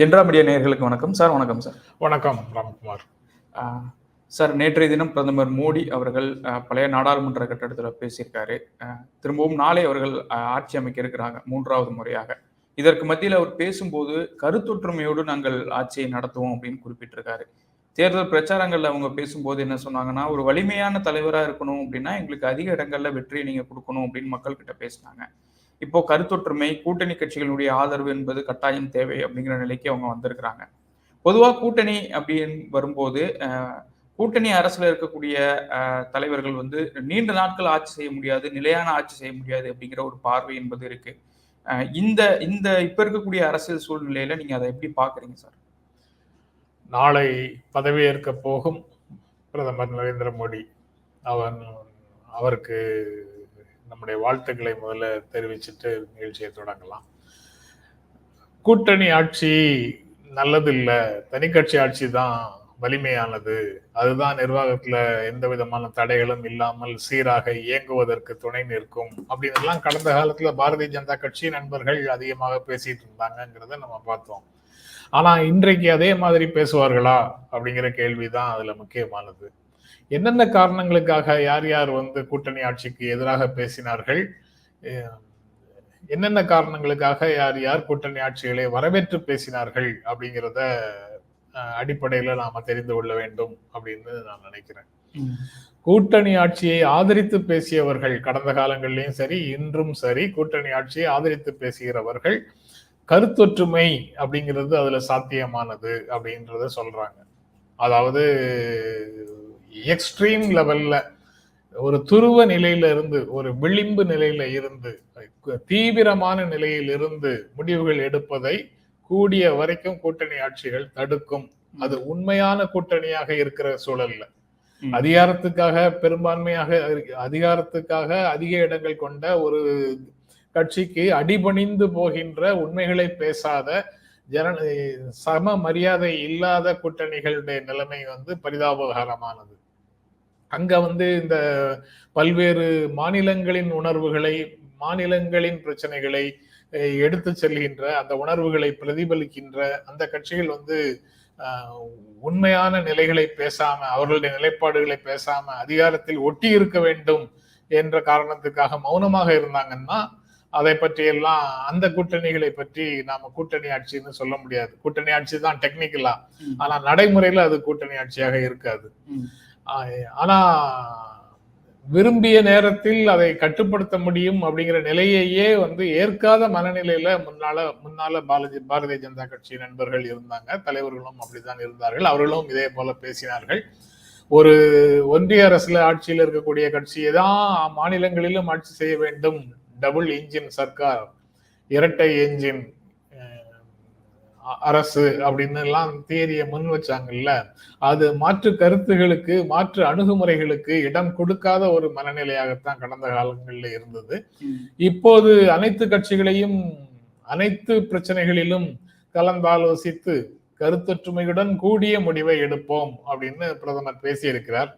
ஜென்ரா media நேயர்களுக்கு வணக்கம். Sir வணக்கம் சார். வணக்கம் ராம்குமார். சார் நேற்றைய தினம் பிரதமர் மோடி அவர்கள் பழைய நாடாளுமன்ற கட்டடத்தில் பேசியிருக்காரு. திரும்பவும் நாளை அவர்கள் ஆட்சி அமைக்க இருக்கிறாங்க மூன்றாவது முறையாக. இதற்கு மத்தியில் அவர் பேசும்போது கருத்தொற்றுமையோடு நாங்கள் ஆட்சியை நடத்துவோம் அப்படின்னு குறிப்பிட்டிருக்காரு. தேர்தல் பிரச்சாரங்கள்ல அவங்க பேசும்போது என்ன சொன்னாங்கன்னா ஒரு வலிமையான தலைவராக இருக்கணும் அப்படின்னா எங்களுக்கு அதிக இடங்கள்ல வெற்றியை நீங்க கொடுக்கணும் அப்படின்னு மக்கள் கிட்ட பேசினாங்க. இப்போ கருத்தொற்றுமை கூட்டணி கட்சிகளுடைய ஆதரவு என்பது கட்டாயம் தேவை அப்படிங்கிற நிலைக்கு அவங்க வந்திருக்கிறாங்க. பொதுவாக கூட்டணி அப்படின்னு வரும்போது கூட்டணி அரசுல இருக்கக்கூடிய தலைவர்கள் வந்து நீண்ட நாட்கள் ஆட்சி செய்ய முடியாது நிலையான ஆட்சி செய்ய முடியாது அப்படிங்கிற ஒரு பார்வை என்பது இருக்கு. இந்த இந்த இப்ப இருக்கக்கூடிய அரசியல் சூழ்நிலையில நீங்க அதை எப்படி பாக்குறீங்க சார்? நாளை பதவியேற்க போகும் பிரதமர் நரேந்திர மோடி. அவன் அவருக்கு நம்முடைய வாழ்த்துக்களை முதல்ல தெரிவிச்சுட்டு நிகழ்ச்சியை தொடங்கலாம். கூட்டணி ஆட்சி நல்லதில்லை. தனிக்கட்சி ஆட்சி தான் வலிமையானது. அதுதான் நிர்வாகத்துல எந்த விதமான தடைகளும் இல்லாமல் சீராக இயங்குவதற்கு துணை நிற்கும். அப்படின்னு கடந்த காலத்துல பாரதிய ஜனதா கட்சி நண்பர்கள் அதிகமாக பேசிட்டு இருந்தாங்கங்கிறத நம்ம பார்த்தோம். ஆனா இன்றைக்கு அதே மாதிரி பேசுவார்களா அப்படிங்கிற கேள்விதான் அதுல முக்கியமானது. என்னென்ன காரணங்களுக்காக யார் யார் வந்து கூட்டணி ஆட்சிக்கு எதிராக பேசினார்கள்? என்னென்ன காரணங்களுக்காக யார் யார் கூட்டணி ஆட்சிகளை வரவேற்று பேசினார்கள் அப்படிங்கிறத அடிப்படையில நாம தெரிந்து கொள்ள வேண்டும் அப்படின்னு நான் நினைக்கிறேன். கூட்டணி ஆட்சியை ஆதரித்து பேசியவர்கள் கடந்த காலங்களிலும் சரி இன்றும் சரி கூட்டணி ஆட்சியை ஆதரித்து பேசுகிறவர்கள் கருத்தொற்றுமை அப்படிங்கிறது அதுல சாத்தியமானது அப்படின்றத சொல்றாங்க. அதாவது எக்ஸ்ட்ரீம் லெவல்ல ஒரு துருவ நிலையில இருந்து ஒரு விளிம்பு நிலையில இருந்து தீவிரமான நிலையில் இருந்து முடிவுகள் எடுப்பதை கூடிய வரைக்கும் கூட்டணி ஆட்சிகள் தடுக்கும். அது உண்மையான கூட்டணியாக இருக்கிற சூழல்ல. அதிகாரத்துக்காக பெரும்பான்மையாக அதிகாரத்துக்காக அதிக இடங்கள் கொண்ட ஒரு கட்சிக்கு அடிபணிந்து போகின்ற உண்மைகளை பேசாத ஜன சம மரியாதை இல்லாத கூட்டணிகளுடைய நிலைமை வந்து பரிதாபகரமானது. அங்க வந்து இந்த பல்வேறு மாநிலங்களின் உணர்வுகளை மாநிலங்களின் பிரச்சனைகளை எடுத்து செல்கின்ற அந்த உணர்வுகளை பிரதிபலிக்கின்ற அந்த கட்சிகள் வந்து உண்மையான நிலைகளை பேசாம அவர்களுடைய நிலைப்பாடுகளை பேசாம அதிகாரத்தில் ஒட்டி இருக்க வேண்டும் என்ற காரணத்துக்காக மௌனமாக இருந்தாங்கன்னா அதை பற்றி எல்லாம் அந்த கூட்டணிகளை பற்றி நாம கூட்டணி ஆட்சின்னு சொல்ல முடியாது. கூட்டணி ஆட்சி தான் டெக்னிக்கலா. ஆனா நடைமுறையில அது கூட்டணி ஆட்சியாக இருக்காது. ஆனா விரும்பிய நேரத்தில் அதை கட்டுப்படுத்த முடியும் அப்படிங்கிற நிலையையே வந்து ஏற்காத மனநிலையில முன்னால முன்னால பாரதிய பாரதிய ஜனதா கட்சி நண்பர்கள் இருந்தாங்க. தலைவர்களும் அப்படித்தான் இருந்தார்கள். அவர்களும் இதே போல பேசினார்கள். ஒரு ஒன்றிய அரசுல ஆட்சியில் இருக்கக்கூடிய கட்சியை தான் மாநிலங்களிலும் ஆட்சி செய்ய வேண்டும். டபுள் இன்ஜின் சர்க்கார் இரட்டை என்ஜின் அரசு அப்படின்னு எல்லாம் தியரியை முன் வச்சாங்கல்ல. அது மாற்று கருத்துகளுக்கு மாற்று அணுகுமுறைகளுக்கு இடம் கொடுக்காத ஒரு மனநிலையாகத்தான் கடந்த காலங்களில் இருந்தது. இப்போது அனைத்து கட்சிகளையும் அனைத்து பிரச்சனைகளிலும் கலந்தாலோசித்து கருத்தொற்றுமையுடன் கூடிய முடிவை எடுப்போம் அப்படின்னு பிரதமர் பேசியிருக்கிறார்.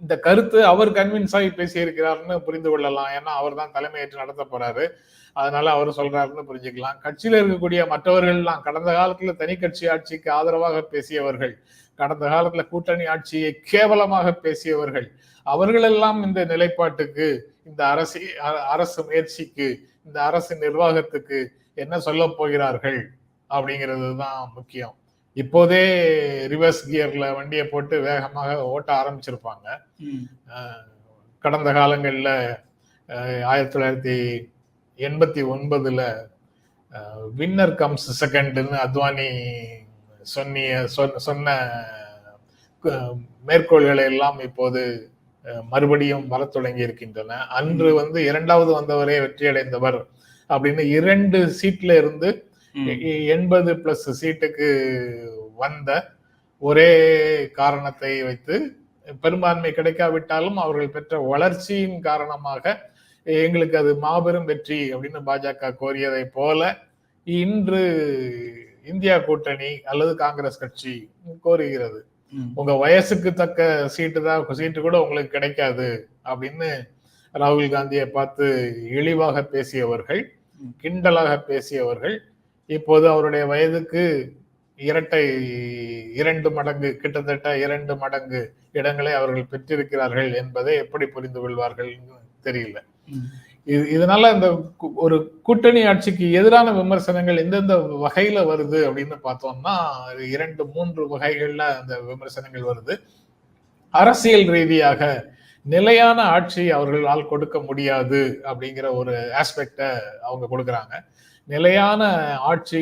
இந்த கருத்து அவர் கன்வின்ஸ் ஆகி பேசியிருக்கிறாருன்னு புரிந்து கொள்ளலாம். ஏன்னா அவர் தான் தலைமையேற்று நடத்த போறாரு. அதனால அவர் சொல்றாருன்னு புரிஞ்சுக்கலாம். கட்சியில இருக்கக்கூடிய மற்றவர்கள்லாம் கடந்த காலத்துல தனி கட்சி ஆட்சிக்கு ஆதரவாக பேசியவர்கள் கடந்த காலத்துல கூட்டணி ஆட்சியை கேவலமாக பேசியவர்கள் அவர்களெல்லாம் இந்த நிலைப்பாட்டுக்கு இந்த அரசு அ- அரசு முயற்சிக்கு இந்த அரசு நிர்வாகத்துக்கு என்ன சொல்ல போகிறார்கள் அப்படிங்கிறது தான் முக்கியம். இப்போதே ரிவர்ஸ் கியர்ல வண்டியை போட்டு வேகமாக ஓட்ட ஆரம்பிச்சிருப்பாங்க. கடந்த காலங்களில் ஆயிரத்தி தொள்ளாயிரத்தி எண்பத்தி ஒன்பதுல வின்னர் கம்ஸ் செகண்ட்னு அத்வானி சொன்னிய சொன்ன- மேற்கோள்களை எல்லாம் இப்போது மறுபடியும் வரத் தொடங்கி இருக்கின்றன. அன்று வந்து இரண்டாவது வந்தவரே வெற்றி அடைந்தவர் அப்படின்னு இரண்டு சீட்ல இருந்து எண்பது பிளஸ் சீட்டுக்கு வந்த ஒரே காரணத்தை வைத்து பெரும்பான்மை கிடைக்காவிட்டாலும் அவர்கள் பெற்ற வளர்ச்சியின் காரணமாக எங்களுக்கு அது மாபெரும் வெற்றி அப்படின்னு பாஜக கோரியதை போல இன்று இந்தியா கூட்டணி அல்லது காங்கிரஸ் கட்சி கோருகிறது. உங்க வயசுக்கு தக்க சீட்டு தான் சீட்டு கூட உங்களுக்கு கிடைக்காது அப்படின்னு ராகுல் காந்தியை பார்த்து இழிவாக பேசியவர்கள். கிண்டலாக பேசியவர்கள் இப்போது அவருடைய வயதுக்கு இரட்டை இரண்டு மடங்கு கிட்டத்தட்ட இரண்டு மடங்கு இடங்களை அவர்கள் பெற்றிருக்கிறார்கள் என்பதை எப்படி புரிந்து கொள்வார்கள் தெரியல. இது இதனால இந்த ஒரு கூட்டணி ஆட்சிக்கு எதிரான விமர்சனங்கள் எந்தெந்த வகையில வருது அப்படின்னு பார்த்தோம்னா இரண்டு மூன்று வகைகள்ல அந்த விமர்சனங்கள் வருது அரசியல் ரீதியாக நிலையான ஆட்சி அவர்களால் கொடுக்க முடியாது அப்படிங்கிற ஒரு ஆஸ்பெக்டை அவங்க கொடுக்குறாங்க. நிலையான ஆட்சி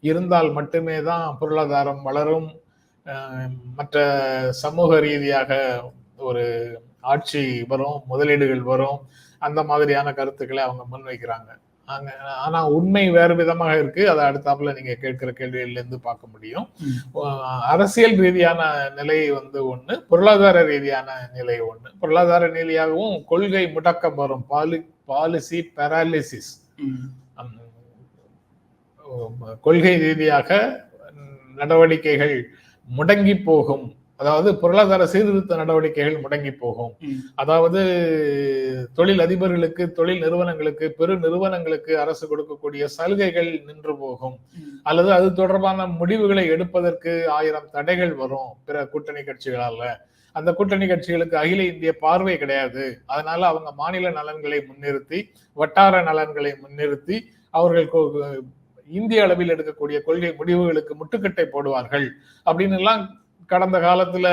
இருந்தால் மட்டுமே தான் பொருளாதாரம் வளரும். மற்ற சமூக ரீதியாக ஒரு ஆட்சி வரும் முதலீடுகள் வரும். அந்த மாதிரியான கருத்துக்களை அவங்க முன்வைக்கிறாங்க. ஆனா உண்மை வேறு விதமாக இருக்கு. அதை அடுத்தாப்புல நீங்க கேட்கிற கேள்வியில இருந்து பார்க்க முடியும். அரசியல் ரீதியான நிலை வந்து ஒண்ணு பொருளாதார ரீதியான நிலை ஒண்ணு. பொருளாதார நிலையாகவும் கொள்கை முடக்கம் வரும். Poly policy paralysis. கொள்கை ரீதியாக நடவடிக்கைகள் முடங்கி போகும். அதாவது பொருளாதார சீர்திருத்த நடவடிக்கைகள் முடங்கி போகும். அதாவது தொழில் அதிபர்களுக்கு தொழில் நிறுவனங்களுக்கு பெரு நிறுவனங்களுக்கு அரசு கொடுக்கக்கூடிய சலுகைகள் நின்று போகும். அல்லது அது தொடர்பான முடிவுகளை எடுப்பதற்கு ஆயிரம் தடைகள் வரும் பிற கூட்டணி கட்சிகளால. அந்த கூட்டணி கட்சிகளுக்கு அகில இந்திய பார்வை கிடையாது. அதனால அவங்க மாநில நலன்களை முன்னிறுத்தி வட்டார நலன்களை முன்னிறுத்தி அவர்கள் இந்திய அளவில் எடுக்கக்கூடிய கொள்கை முடிவுகளுக்கு முட்டுக்கட்டை போடுவார்கள். அப்படின்னு எல்லாம் கடந்த காலத்துல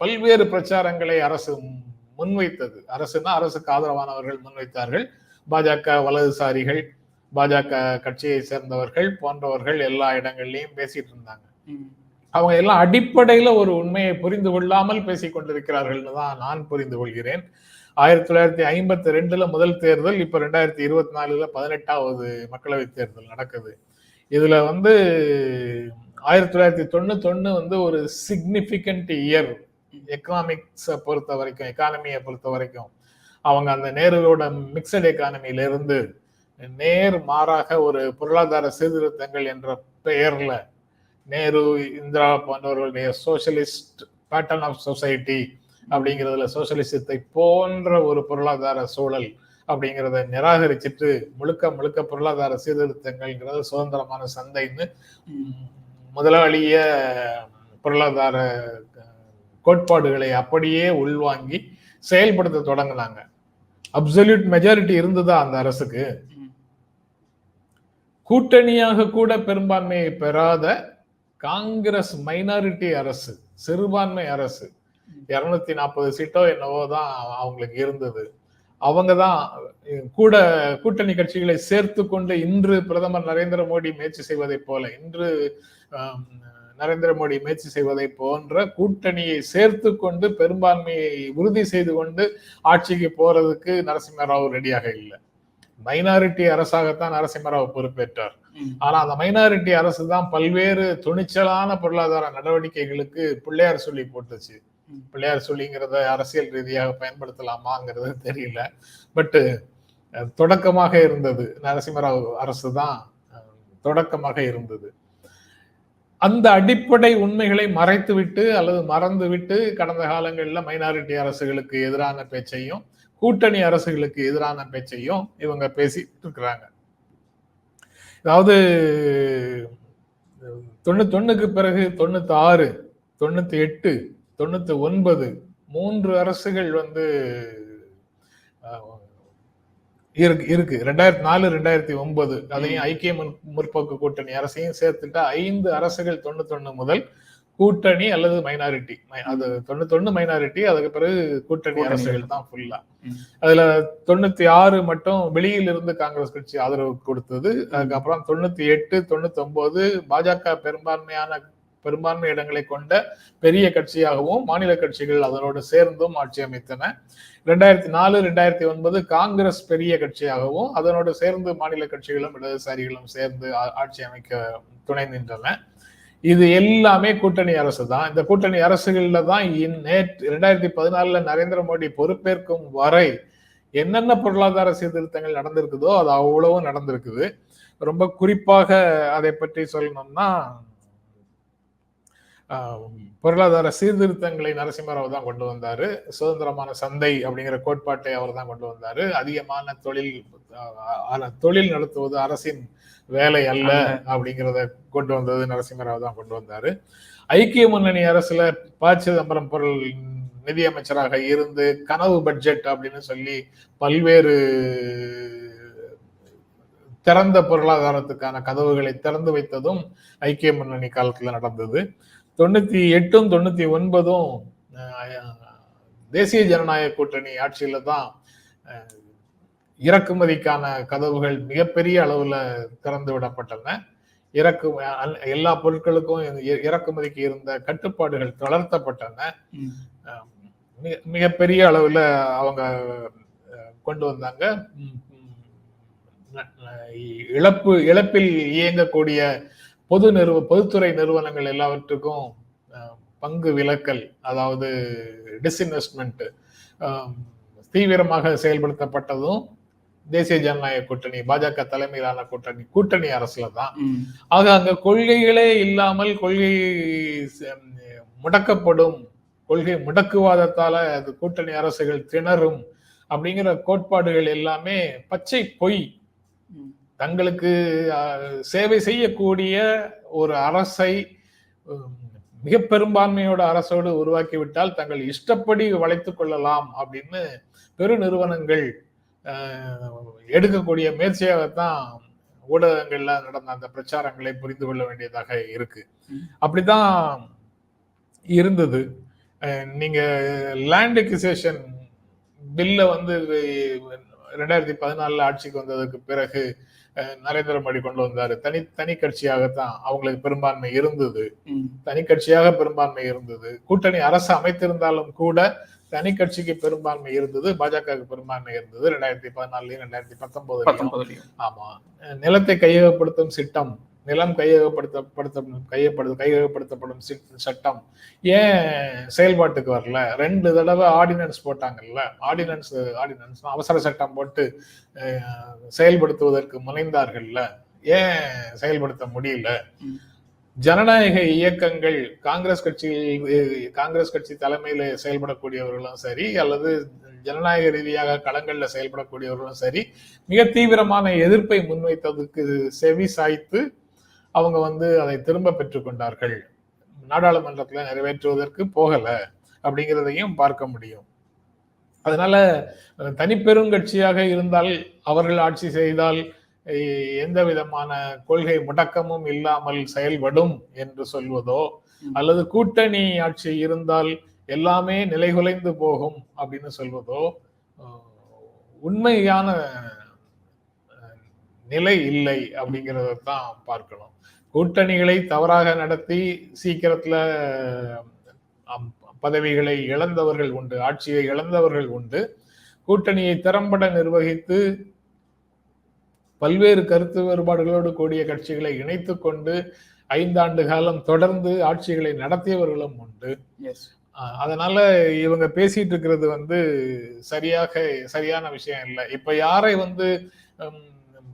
பல்வேறு பிரச்சாரங்களை அரசு முன்வைத்தது. அரசுனா அரசுக்கு ஆதரவானவர்கள் முன்வைத்தார்கள். பாஜக வலதுசாரிகள் பாஜக கட்சியை சேர்ந்தவர்கள் போன்றவர்கள் எல்லா இடங்கள்லயும் பேசிட்டு இருந்தாங்க. அவங்க எல்லாம் அடிப்படையில ஒரு உண்மையை புரிந்து கொள்ளாமல் பேசிக் கொண்டிருக்கிறார்கள்னு தான் நான் புரிந்து கொள்கிறேன். ஆயிரத்தி தொள்ளாயிரத்தி ஐம்பத்தி ரெண்டுல முதல் தேர்தல் இப்ப ரெண்டாயிரத்தி இருபத்தி நாலுல பதினெட்டாவது மக்களவை தேர்தல் நடக்குது. இதுல வந்து ஆயிரத்தி தொள்ளாயிரத்தி தொண்ணூத்தொன்னு வந்து ஒரு சிக்னிஃபிகண்ட் இயர் எக்கனாமிக்ஸை பொறுத்த வரைக்கும் எக்கானமியை பொறுத்த வரைக்கும் அவங்க அந்த நேருவோட மிக்சட் எக்கானமியிலிருந்து நேர் மாறாக ஒரு பொருளாதார சீர்திருத்தங்கள் என்ற பெயர்ல நேரு இந்திரா போன்றவர்களுடைய சோஷலிஸ்ட் பேட்டர்ன் ஆஃப் சொசைட்டி அப்படிங்கிறதுல சோஷலிசத்தை போன்ற ஒரு பொருளாதார சூழல் அப்படிங்கிறத நிராகரிச்சுட்டு முழுக்க முழுக்க பொருளாதார சீர்திருத்தங்கள்ங்கிறது சுதந்திரமான சந்தைன்னு முதலாளிய பொருளாதார கோட்பாடுகளை அப்படியே உள்வாங்கி செயல்படுத்த தொடங்கினாங்க. அப்சல்யூட் மெஜாரிட்டி இருந்ததா அந்த அரசுக்கு. கூட்டணியாக கூட பெரும்பான்மையை பெறாத காங்கிரஸ் மைனாரிட்டி அரசு சிறுபான்மை அரசு. இருநூத்தி நாற்பது சீட்டோ என்னவோ தான் அவங்களுக்கு இருந்தது. அவங்க தான் கூட கூட்டணி கட்சிகளை சேர்த்து கொண்டு இன்று பிரதமர் நரேந்திர மோடி முயற்சி செய்வதை போல இன்று நரேந்திர மோடி முயற்சி செய்வதை போன்ற கூட்டணியை சேர்த்து கொண்டு பெரும்பான்மையை உறுதி செய்து கொண்டு ஆட்சிக்கு போறதுக்கு நரசிம்மராவ் ரெடியாக இல்லை மைனாரிட்டி அரசாகத்தான் நரசிம்மராவ் பொறுப்பேற்றார். ஆனா அந்த மைனாரிட்டி அரசு தான் பல்வேறு துணிச்சலான பொருளாதார நடவடிக்கைகளுக்கு பிள்ளையார் சொல்லி போட்டுச்சு. பிள்ளையார் சொல்லிங்கிறத அரசியல் ரீதியாக பயன்படுத்தலாமாங்கிறது தெரியல. பட்டு தொடக்கமாக இருந்தது. நரசிம்மராவ் அரசு தான் தொடக்கமாக இருந்தது. அந்த அடிப்படை உண்மைகளை மறைத்துவிட்டு அல்லது மறந்துவிட்டு கடந்த காலங்களில் மைனாரிட்டி அரசுகளுக்கு எதிரான பேச்சையும் கூட்டணி அரசுகளுக்கு எதிரான பேச்சையும் இவங்க பேசிட்டு இருக்கிறாங்க. அதாவது தொண்ணூத்தொன்னுக்கு பிறகு தொண்ணூத்தி ஆறு தொண்ணூத்தி எட்டு தொண்ணூத்தி ஒன்பது மூன்று அரசுகள் வந்து இருக்கு இருக்கு. ரெண்டாயிரத்தி நாலு ரெண்டாயிரத்தி ஒன்பது. அதையும் ஐக்கிய முற்போக்கு கூட்டணி அரசையும் சேர்த்துட்டா ஐந்து அரசுகள் தொண்ணூத்தொன்னு முதல் கூட்டணி அல்லது மைனாரிட்டி. அது தொண்ணூத்தொன்னு மைனாரிட்டி அதுக்கு பிறகு கூட்டணி. அரசுகள் தான் ஃபுல்லா. அதுல தொண்ணூத்தி ஆறு மட்டும் வெளியில் இருந்து காங்கிரஸ் கட்சி ஆதரவு கொடுத்தது. அதுக்கப்புறம் தொண்ணூத்தி எட்டு தொண்ணூத்தி ஒன்பது பாஜக பெரும்பான்மையான பெரும்பான்மை இடங்களை கொண்ட பெரிய கட்சியாகவும் மாநில கட்சிகள் அதனோடு சேர்ந்தும் ஆட்சி அமைத்தன. ரெண்டாயிரத்தி நாலு ரெண்டாயிரத்தி ஒன்பது காங்கிரஸ் பெரிய கட்சியாகவும் அதனோடு சேர்ந்து மாநில கட்சிகளும் இடதுசாரிகளும் சேர்ந்து ஆட்சி அமைக்க துணை நின்றன. இது எல்லாமே கூட்டணி அரசு தான். இந்த கூட்டணி அரசுகள்ல தான் நேற்று ரெண்டாயிரத்தி பதினாலுல நரேந்திர மோடி பொறுப்பேற்கும் வரை என்னென்ன பொருளாதார சீர்திருத்தங்கள் நடந்திருக்குதோ அது அவ்வளவும் நடந்திருக்குது. ரொம்ப குறிப்பாக அதை பற்றி சொல்லணும்னா பொருளாதார சீர்திருத்தங்களை நரசிம்மராவ் தான் கொண்டு வந்தாரு. சுதந்திரமான சந்தை அப்படிங்கிற கோட்பாட்டை அவர் தான் கொண்டு வந்தாரு. அதிகமான தொழில் தொழில் நடத்துவது அரசின் வேலை அல்ல அப்படிங்கிறத கொண்டு வந்தது நரசிம்மராவ் தான் கொண்டு வந்தாரு. ஐக்கிய முன்னணி அரசுல ப. சிதம்பரம் பொருள் நிதியமைச்சராக இருந்து கனவு பட்ஜெட் அப்படின்னு சொல்லி பல்வேறு திறந்த பொருளாதாரத்துக்கான கதவுகளை திறந்து வைத்ததும் ஐக்கிய முன்னணி காலத்துல நடந்தது. தொண்ணூத்தி எட்டும் தொண்ணூத்தி ஒன்பதும் தேசிய ஜனநாயக கூட்டணி ஆட்சியில தான் இறக்குமதிக்கான கதவுகள் மிகப்பெரிய அளவுல திறந்து விடப்பட்டன. இறக்கு எல்லா பொருட்களுக்கும் இறக்குமதிக்கு இருந்த கட்டுப்பாடுகள் தளர்த்தப்பட்டன. மிகப்பெரிய அளவுல அவங்க கொண்டு வந்தாங்க. இழப்பு இழப்பில் இயங்கக்கூடிய பொது நிறுவ பொதுத்துறை நிறுவனங்கள் எல்லாவற்றுக்கும் பங்கு விலக்கல் அதாவது டிஸ்இன்வெஸ்ட்மெண்ட் தீவிரமாக செயல்படுத்தப்பட்டதும் தேசிய ஜனநாயக கூட்டணி பாஜக தலைமையிலான கூட்டணி கூட்டணி அரசுல தான். ஆக அங்க கொள்கைகளே இல்லாமல் கொள்கை முடக்கப்படும் கொள்கை முடக்குவாதத்தால அது கூட்டணி அரசுகள் திணறும் அப்படிங்கிற கோட்பாடுகள் எல்லாமே பச்சை பொய். தங்களுக்கு சேவை செய்யக்கூடிய ஒரு அரசை மிக பெரும்பான்மையோட அரசோடு உருவாக்கிவிட்டால் தங்கள் இஷ்டப்படி வளைத்துக் கொள்ளலாம் அப்படின்னு பெருநிறுவனங்கள் அஹ், எடுக்கக்கூடிய முயற்சியாகத்தான் ஊடகங்கள்ல நடந்த அந்த பிரச்சாரங்களை புரிந்து கொள்ள வேண்டியதாக இருக்கு ம். அப்படிதான் இருந்தது நீங்க லேண்ட் எக்யூசேஷன் பில்ல வந்து ரெண்டாயிரத்தி பதினாலுல ஆட்சிக்கு வந்ததுக்கு பிறகு நரேந்திர மோடி கொண்டு வந்தாரு. தனி தனி கட்சியாகத்தான் அவங்களுக்கு பெரும்பான்மை இருந்தது. தனி கட்சியாக பெரும்பான்மை இருந்தது. கூட்டணி அரசு அமைத்திருந்தாலும் கூட தனி கட்சிக்கு பெரும்பான்மை இருந்தது பாஜகவுக்கு பெரும்பான்மை இருந்தது ரெண்டாயிரத்தி பதினாலுலயும் ரெண்டாயிரத்தி பத்தொன்பதுலயும். ஆமா. நிலத்தை கையகப்படுத்தும் சிட்டம் நிலம் கையகப்படுத்தப்படுத்த கையப்படுத்த கையகப்படுத்தப்படும் சிட்- சட்டம். ஏன் செயல்பாட்டுக்கு வரல? ரெண்டு தடவை ஆர்டினன்ஸ் போட்டாங்கல்ல. ஆர்டினன்ஸ் ஆர்டினன்ஸ் அவசர சட்டம் போட்டு செயல்படுத்துவதற்கு முனைந்தார்கள்ல. ஏன் செயல்படுத்த முடியல. ஜனநாயக இயக்கங்கள் காங்கிரஸ் கட்சியில் காங்கிரஸ் கட்சி தலைமையில செயல்படக்கூடியவர்களும் சரி அல்லது ஜனநாயக ரீதியாக களங்கள்ல செயல்படக்கூடியவர்களும் சரி மிக தீவிரமான எதிர்ப்பை முன்வைத்ததுக்கு செவி சாய்த்து அவங்க வந்து அதை திரும்ப பெற்றுக்கொண்டார்கள் நாடாளுமன்றத்துல நிறைவேற்றுவதற்கு போகல அப்படிங்கிறதையும் பார்க்க முடியும் அதனால தனிப்பெருங்கட்சியாக இருந்தால் அவர்கள் ஆட்சி செய்தால் எந்த விதமான கொள்கை முடக்கமும் இல்லாமல் செயல்படும் என்று சொல்வதோ. அல்லது கூட்டணி ஆட்சி இருந்தால் எல்லாமே நிலைகுலைந்து போகும் அப்படின்னு சொல்வதோ உண்மையான நிலை இல்லை அப்படிங்கிறத தான் பார்க்கணும். கூட்டணிகளை தவறாக நடத்தி சீக்கிரத்துல பதவிகளை இழந்தவர்கள் உண்டு ஆட்சியை இழந்தவர்கள் உண்டு. கூட்டணியை திறம்பட நிர்வகித்து பல்வேறு கருத்து வேறுபாடுகளோடு கூடிய கட்சிகளை இணைத்துக் கொண்டு ஐந்தாண்டு காலம் தொடர்ந்து ஆட்சிகளை நடத்தியவர்களும் உண்டு. அதனால இவங்க பேசிட்டு இருக்கிறது வந்து சரியாக சரியான விஷயம் இல்லை. இப்ப யாரை வந்து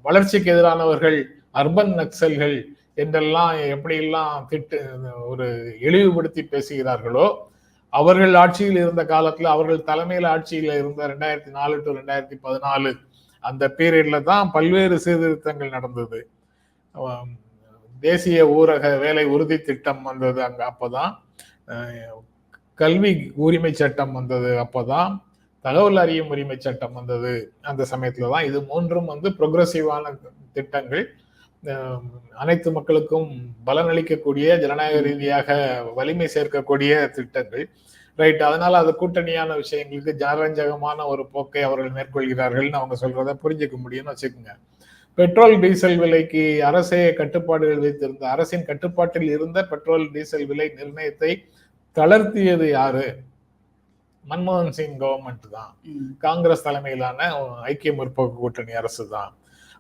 வளர்ச்சிக்கு எதிரானவர்கள் அர்பன் நக்சல்கள் என்றெல்லாம் எப்படியெல்லாம் திட்டு ஒரு இழிவுபடுத்தி பேசுகிறார்களோ அவர்கள் ஆட்சியில் இருந்த காலத்தில் அவர்கள் தலைமையில் ஆட்சியில் இருந்த ரெண்டாயிரத்தி நாலு டு ரெண்டாயிரத்தி பதினாலு அந்த பீரியட்ல தான் பல்வேறு சீர்திருத்தங்கள் நடந்தது. தேசிய ஊரக வேலை உறுதி திட்டம் வந்தது அங்கே அப்போதான். கல்வி உரிமை சட்டம் வந்தது அப்போதான். தகவல் அறியும் உரிமை சட்டம் வந்தது அந்த சமயத்துல தான் இது மூன்றும் வந்து ப்ரொக்ரஸிவான திட்டங்கள். அனைத்து மக்களுக்கும் பலனளிக்கக்கூடிய ஜனநாயக ரீதியாக வலிமை சேர்க்கக்கூடிய திட்டங்கள். ரைட் அதனால அது கூட்டணியான விஷயங்களுக்கு ஜனரஞ்சகமான ஒரு போக்கை அவர்கள் மேற்கொள்கிறார்கள்னு அவங்க சொல்றத புரிஞ்சுக்க முடியும்னு வச்சுக்கோங்க. பெட்ரோல் டீசல் விலைக்கு அரசே கட்டுப்பாடுகள் வைத்திருந்த அரசின் கட்டுப்பாட்டில் இருந்த பெட்ரோல் டீசல் விலை நிர்ணயத்தை தளர்த்தியது யாரு? மன்மோகன் சிங் கவர்மெண்ட் தான். காங்கிரஸ் தலைமையிலான ஐக்கிய முற்போக்கு கூட்டணி அரசு தான்.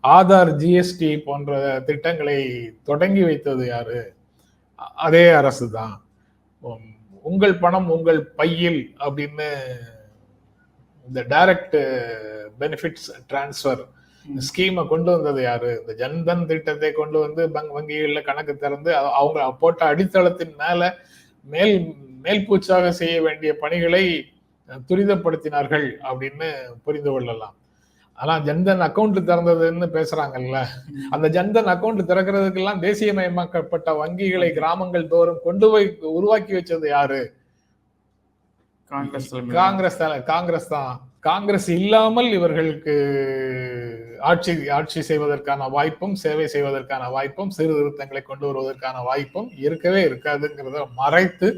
ஆதார் ஜிஎஸ்டி போன்ற திட்டங்களை தொடங்கி வைத்தது யாரு? அதே அரசு தான். உங்கள் பணம் உங்கள் பையில் அப்படின்னு இந்த டைரக்ட் பெனிஃபிட்ஸ் டிரான்ஸ்ஃபர். ஸ்கீமை கொண்டு வந்தது யாரு? இந்த ஜன்தன் திட்டத்தை கொண்டு வந்து பங் வங்கிகளில் கணக்கு திறந்து அவங்க போட்ட அடித்தளத்தின் மேல மேல் மேல்பூச்சாக செய்ய வேண்டிய பணிகளை துரிதப்படுத்தினார்கள் அப்படின்னு புரிந்து கொள்ளலாம். ஆனா ஜன்தன் அக்கவுண்ட் திறந்ததுன்னு பேசுறாங்கல்ல. அந்த ஜன்தன் அக்கவுண்ட் திறக்கிறதுக்கெல்லாம் தேசியமயமாக்கப்பட்ட வங்கிகளை கிராமங்கள் தோறும் கொண்டு போய் உருவாக்கி வச்சது யாரு? காங்கிரஸ். காங்கிரஸ் தான் காங்கிரஸ் தான். காங்கிரஸ் இல்லாமல் இவர்களுக்கு ஆட்சி ஆட்சி செய்வதற்கான வாய்ப்பும் சேவை செய்வதற்கான வாய்ப்பும் சீர்திருத்தங்களை கொண்டு வருவதற்கான வாய்ப்பும் இருக்கவே இருக்காதுங்கிறத மறைத்து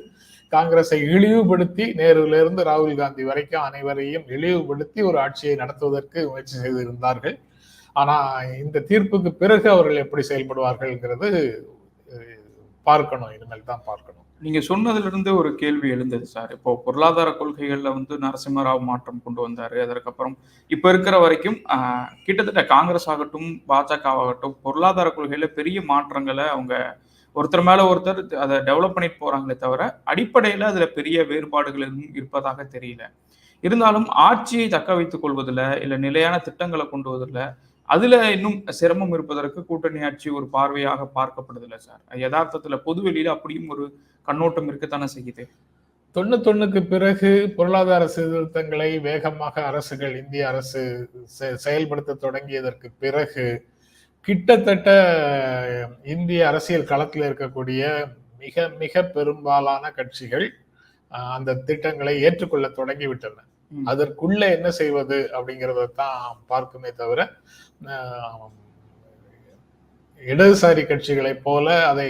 காங்கிரஸை இழிவுபடுத்தி நேருவிலிருந்து இருந்து ராகுல் காந்தி வரைக்கும் அனைவரையும் இழிவுபடுத்தி ஒரு ஆட்சியை நடத்துவதற்கு முயற்சி செய்திருந்தார்கள். ஆனா இந்த தீர்ப்புக்கு பிறகு அவர்கள் எப்படி செயல்படுவார்கள்ங்கிறது பார்க்கணும். இனிமேல் தான் பார்க்கணும். நீங்க சொன்னதுல இருந்து ஒரு கேள்வி எழுந்தது சார். இப்போ பொருளாதார கொள்கைகள்ல வந்து நரசிம்மராவ் மாற்றம் கொண்டு வந்தாரு. அதற்கப்புறம் இப்ப இருக்கிற வரைக்கும் கிட்டத்தட்ட காங்கிரஸ் ஆகட்டும் பாஜக ஆகட்டும் பொருளாதார கொள்கையில பெரிய மாற்றங்களை அவங்க ஒருத்தர் மேல ஒருத்தர் அதை டெவலப் பண்ணிட்டு போறாங்களே தவிர அடிப்படையில அதுல பெரிய வேறுபாடுகள் எதுவும் இருப்பதாக தெரியல. இருந்தாலும் ஆட்சியை தக்க வைத்துக் கொள்வதில் இல்ல நிலையான திட்டங்களை கொண்டு வருவதில் அதுல இன்னும் சிரமம் இருப்பதற்கு கூட்டணி ஆட்சி ஒரு பார்வையாக பார்க்கப்படுதில்ல சார். யதார்த்தத்துல பொது வெளியில அப்படியும் ஒரு கண்ணோட்டம் இருக்கத்தானே செய்யுது. தொண்ணூத்தொன்னுக்கு பிறகு பொருளாதார சீர்திருத்தங்களை வேகமாக அரசுகள் இந்திய அரசு செ- செயல்படுத்த தொடங்கியதற்கு பிறகு கிட்டத்தட்ட இந்திய அரசியல் களத்தில் இருக்கக்கூடிய மிக மிக பெரும்பாலான கட்சிகள் அந்த திட்டங்களை ஏற்றுக்கொள்ள தொடங்கிவிட்டன. அதற்குள்ள என்ன செய்வது அப்படிங்கிறத தான் பார்க்குமே தவிர இடதுசாரி கட்சிகளைப் போல அதை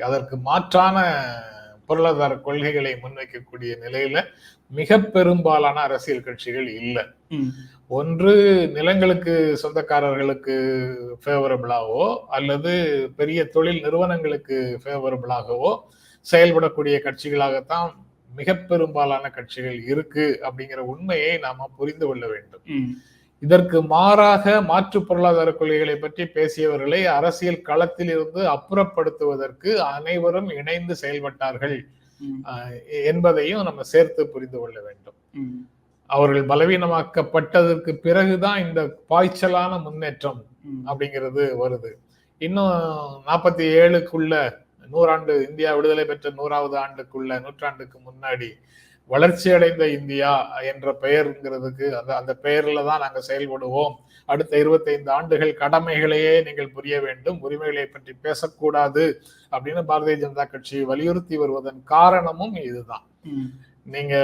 அதற்கு மாற்றான பொருளாதார கொள்கைகளை முன்வைக்கக்கூடிய நிலையில மிக பெரும்பாலான அரசியல் கட்சிகள் இல்லை. ஒன்று நிலங்களுக்கு சொந்தக்காரர்களுக்கு ஃபேவரபிளாகவோ அல்லது பெரிய தொழில் நிறுவனங்களுக்கு ஃபேவரபிளாகவோ செயல்படக்கூடிய கட்சிகளாகத்தான் மிக பெரும்பாலான கட்சிகள் இருக்கு அப்படிங்கிற உண்மையை நாம புரிந்து கொள்ள வேண்டும். இதற்கு மாறாக மாற்று பொருளாதார கொள்கைகளை பற்றி பேசியவர்களை அரசியல் களத்தில் இருந்து அப்புறப்படுத்துவதற்கு அனைவரும் இணைந்து செயல்பட்டார்கள் என்பதையும் நம்ம சேர்த்து புரிந்து கொள்ள வேண்டும். அவர்கள் பலவீனமாக்கப்பட்டதற்கு பிறகுதான் இந்த பாய்ச்சலான முன்னேற்றம். அப்படிங்கிறது வருது இன்னும் நாற்பத்தி ஏழுக்குள்ள நூறாண்டு இந்தியா விடுதலை பெற்ற நூறாவது ஆண்டுக்குள்ள நூற்றாண்டுக்கு முன்னாடி வளர்ச்சி அடைந்த இந்தியா என்ற பெயருங்கிறதுக்கு அந்த அந்த பெயர்ல தான் நாங்க செயல்படுவோம் அடுத்த இருபத்தைந்து ஆண்டுகள் கடமைகளையே நீங்கள் புரிய வேண்டும் உரிமைகளை பற்றி பேசக்கூடாது அப்படின்னு பாரதிய ஜனதா கட்சி வலியுறுத்தி வருவதன் காரணமும் இதுதான். நீங்க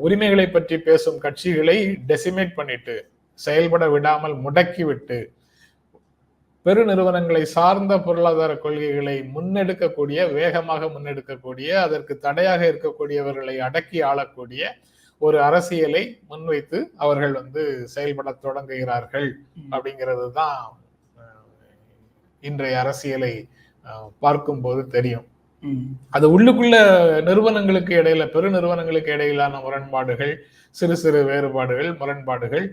உரிமைகளை பற்றி பேசும் கட்சிகளை டெசிமேட் பண்ணிட்டு செயல்பட விடாமல் முடக்கி விட்டு பெருநிறுவனங்களை சார்ந்த பொருளாதார கொள்கைகளை முன்னெடுக்கக்கூடிய வேகமாக முன்னெடுக்கக்கூடிய அதற்கு தடையாக இருக்கக்கூடியவர்களை அடக்கி ஆளக்கூடிய ஒரு அரசியலை முன்வைத்து அவர்கள் வந்து செயல்பட தொடங்குகிறார்கள். அப்படிங்கிறது தான் இன்றைய அரசியலை பார்க்கும்போது தெரியும். அது உள்ளுக்குள்ள நிறுவனங்களுக்கு இடையில பெருநிறுவனங்களுக்கு இடையிலான முரண்பாடுகள் சிறு சிறு வேறுபாடுகள் முரண்பாடுகள்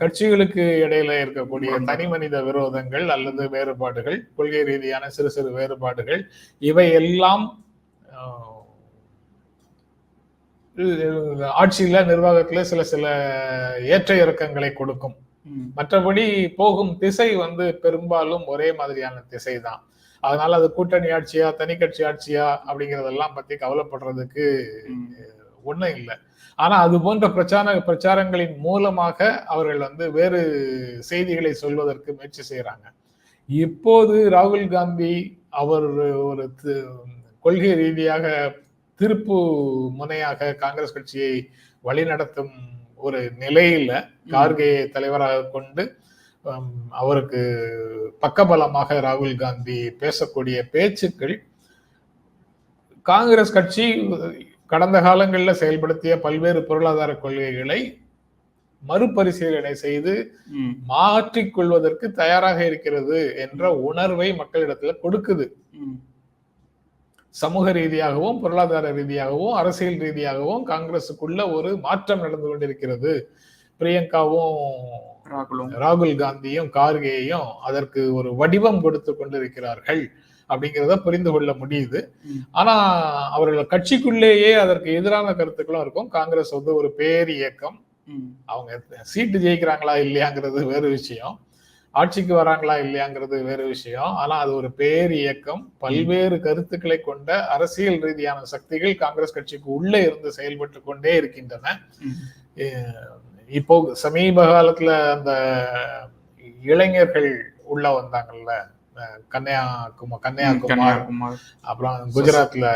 கட்சிகளுக்கு இடையில இருக்கக்கூடிய. தனி மனித விரோதங்கள் அல்லது வேறுபாடுகள் கொள்கை ரீதியான சிறு சிறு வேறுபாடுகள் இவை எல்லாம் ஆட்சியில நிர்வாகத்துல சில சில ஏற்ற இறக்கங்களை கொடுக்கும். மற்றபடி போகும் திசை வந்து பெரும்பாலும் ஒரே மாதிரியான திசை தான் அதனால அது கூட்டணி ஆட்சியா தனி கட்சி ஆட்சியா அப்படிங்கறதெல்லாம் பத்தி கவலைப்படுறதுக்கு. ஒண்ணும் இல்லை ஆனா அது போன்ற பிரச்சார பிரச்சாரங்களின் மூலமாக அவர்கள் வந்து வேறு செய்திகளை சொல்வதற்கு முயற்சி செய்யறாங்க இப்போது ராகுல் காந்தி அவர் ஒரு கொள்கை ரீதியாக திருப்பு முனையாக காங்கிரஸ் கட்சியை வழிநடத்தும் ஒரு நிலையில கார்கேயை தலைவராக கொண்டு அவருக்கு பக்கபலமாக ராகுல் காந்தி பேசக்கூடிய பேச்சுக்கள் காங்கிரஸ் கட்சி கடந்த காலங்களில் செயல்படுத்திய பல்வேறு பொருளாதார கொள்கைகளை மறுபரிசீலனை செய்து. மாற்றிக் கொள்வதற்கு தயாராக இருக்கிறது என்ற உணர்வை மக்களிடத்துல கொடுக்குது. சமூக ரீதியாகவும் பொருளாதார ரீதியாகவும் அரசியல் ரீதியாகவும் காங்கிரசுக்குள்ள ஒரு மாற்றம் நடந்து கொண்டிருக்கிறது பிரியங்காவும் ராகுல் காந்தியும் கார்கேயும் அதற்கு ஒரு வடிவம் கொடுத்து கொண்டிருக்கிறார்கள் அப்படிங்கிறத புரிந்து கொள்ள முடியுது. ஆனா அவர்கள் கட்சிக்குள்ளேயே அதற்கு எதிரான கருத்துக்களும் இருக்கும். காங்கிரஸ் வந்து ஒரு பேர் இயக்கம். அவங்க சீட்டு ஜெயிக்கிறாங்களா இல்லையாங்கிறது வேறு விஷயம். ஆட்சிக்கு வராங்களா இல்லையாங்கிறது வேறு விஷயம். ஆனா அது ஒரு பேர் இயக்கம். பல்வேறு கருத்துக்களை கொண்ட அரசியல் ரீதியான சக்திகள் காங்கிரஸ் கட்சிக்கு உள்ளே இருந்து செயல்பட்டு கொண்டே இருக்கின்றன. இப்போ சமீப காலத்துல அந்த இளைஞர்கள் உள்ள வந்தாங்கல்ல கன்னியாகுமார் கன்னியாகுமார். கன்னியாகுமார். அப்புறம் குஜராத்ல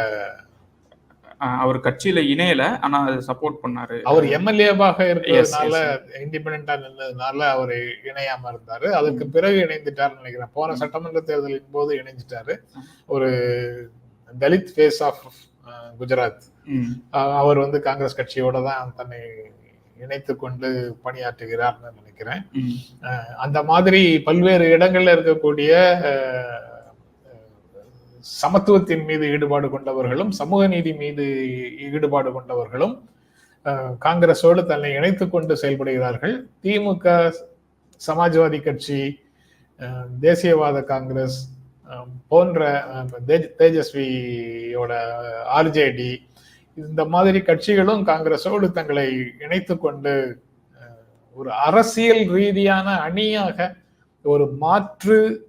அவர் கட்சியில இணையல ஆனா அது சப்போர்ட் பண்ணாரு. அவர் எம்எல்ஏவாக இருக்கிறதுனால இண்டிபெண்டா நின்றதுனால அவர் இணையாம இருந்தாரு. அதுக்கு பிறகு இணைந்துட்டாருன்னு நினைக்கிறேன். போன சட்டமன்ற தேர்தலின் போது இணைஞ்சிட்டாரு. ஒரு தலித் ஃபேஸ் ஆஃப் குஜராத். அவர் வந்து காங்கிரஸ் கட்சியோட தான் தன்னை இணைத்து கொண்டு பணியாற்றுகிறார்னு நினைக்கிறேன். அந்த மாதிரி பல்வேறு இடங்கள்ல இருக்கக்கூடிய சமத்துவத்தின் மீது ஈடுபாடு கொண்டவர்களும் சமூக நீதி மீது ஈடுபாடு கொண்டவர்களும் காங்கிரஸோடு தன்னை இணைத்துக் கொண்டு செயல்படுகிறார்கள். திமுக சமாஜ்வாதி கட்சி தேசியவாத காங்கிரஸ் போன்ற தேஜஸ்வியோட ஆர்ஜேடி இந்த மாதிரி கட்சிகளும் காங்கிரஸோடு தங்களை இணைத்துக் கொண்டு ஒரு அரசியல் ரீதியான அணியாக ஒரு மாற்று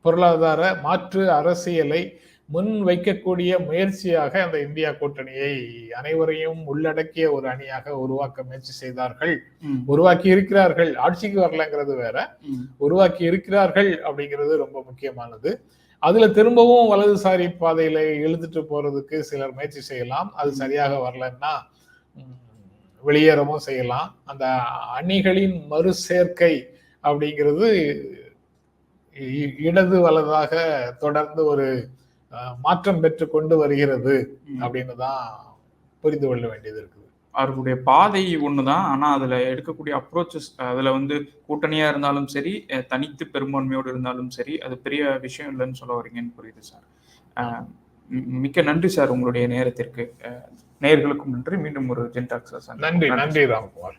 பொருளாதார மாற்று அரசியலை முன் வைக்கக்கூடிய முயற்சியாக அந்த இந்தியா கூட்டணியை அனைவரையும் உள்ளடக்கிய ஒரு அணியாக உருவாக்க முயற்சி செய்தார்கள். உருவாக்கி இருக்கிறார்கள். ஆட்சிக்கு வரலங்கிறது வேற. உருவாக்கி இருக்கிறார்கள் அப்படிங்கிறது ரொம்ப முக்கியமானது. அதுல திரும்பவும் வலதுசாரி பாதையில இழுத்துட்டு போறதுக்கு சிலர் முயற்சி செய்யலாம். அது சரியாக வரலன்னா வெளியேறவும் செய்யலாம். அந்த அணிகளின் மறுசேர்க்கை அப்படிங்கிறது இடது வலதாக தொடர்ந்து ஒரு மாற்றம் பெற்று கொண்டு வருகிறது. அப்படின்னு தான் புரிந்து கொள்ள வேண்டியது இருக்குது. அவர்களுடைய பாதை ஒண்ணுதான். ஆனா அதுல எடுக்கக்கூடிய அப்ரோச்சஸ் அதுல வந்து கூட்டணியா இருந்தாலும் சரி தனித்து பெரும்பான்மையோடு இருந்தாலும் சரி அது பெரிய விஷயம் இல்லைன்னு சொல்ல வரீங்கன்னு புரியுது சார். மிக்க நன்றி சார் உங்களுடைய நேரத்திற்கு. அஹ், நேயர்களுக்கும் நன்றி. மீண்டும் ஒரு ஜென்டாக்ஸ் நன்றி நன்றி ராம்குமார்